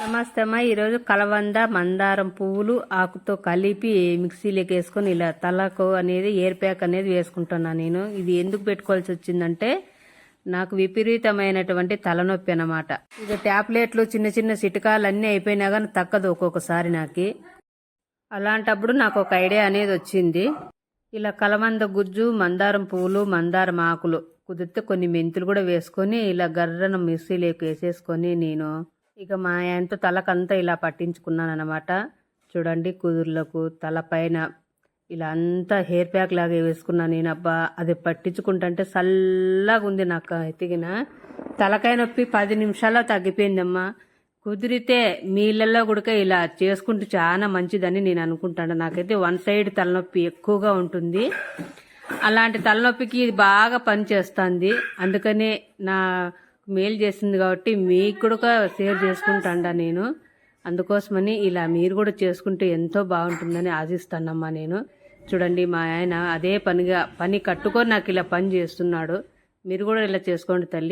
నమస్తే అమ్మ ఈరోజు కలవంద మందారం పువ్వులు ఆకుతో కలిపి మిక్సీలోకి వేసుకొని ఇలా తలకు అనేది ఎయిర్ ప్యాక్ అనేది వేసుకుంటున్నాను నేను. ఇది ఎందుకు పెట్టుకోవాల్సి వచ్చిందంటే నాకు విపరీతమైనటువంటి తలనొప్పి అనమాట ఇక టాబ్లెట్లు చిన్న చిన్న చిటకాలు అన్నీ అయిపోయినా కానీ తక్కదు ఒక్కొక్కసారి నాకు. అలాంటప్పుడు నాకు ఒక ఐడియా అనేది వచ్చింది. ఇలా కలవంద గుజ్జు మందారం పువ్వులు మందారం ఆకులు కుదిరితే కొన్ని మెంతులు కూడా వేసుకొని ఇలా గర్రన మిక్సీలోకి వేసేసుకొని నేను ఇక మా ఆయనతో తలకంతా ఇలా పట్టించుకున్నాను అనమాట చూడండి కుదుర్లకు తలపైన ఇలా అంతా హెయిర్ ప్యాక్ లాగా వేసుకున్నాను నేను అబ్బా అది పట్టించుకుంటుంటే చల్లగా ఉంది నాకు ఎతికిన తలకాయ నొప్పి పది నిమిషాల్లో తగ్గిపోయిందమ్మా. కుదిరితే మీళ్ళల్లో కూడా ఇలా చేసుకుంటే చాలా మంచిదని నేను అనుకుంటాను. నాకైతే వన్ సైడ్ తలనొప్పి ఎక్కువగా ఉంటుంది. అలాంటి తలనొప్పికి ఇది బాగా పనిచేస్తుంది. అందుకనే నా మేలు చేసింది కాబట్టి మీకు కూడా షేర్ చేసుకుంటాడా నేను. అందుకోసమని ఇలా మీరు కూడా చేసుకుంటే ఎంతో బాగుంటుందని ఆశిస్తానమ్మా నేను. చూడండి మా ఆయన అదే పనిగా పని కట్టుకొని నాకు ఇలా పని చేస్తున్నాడు. మీరు కూడా ఇలా చేసుకోండి తల్లి.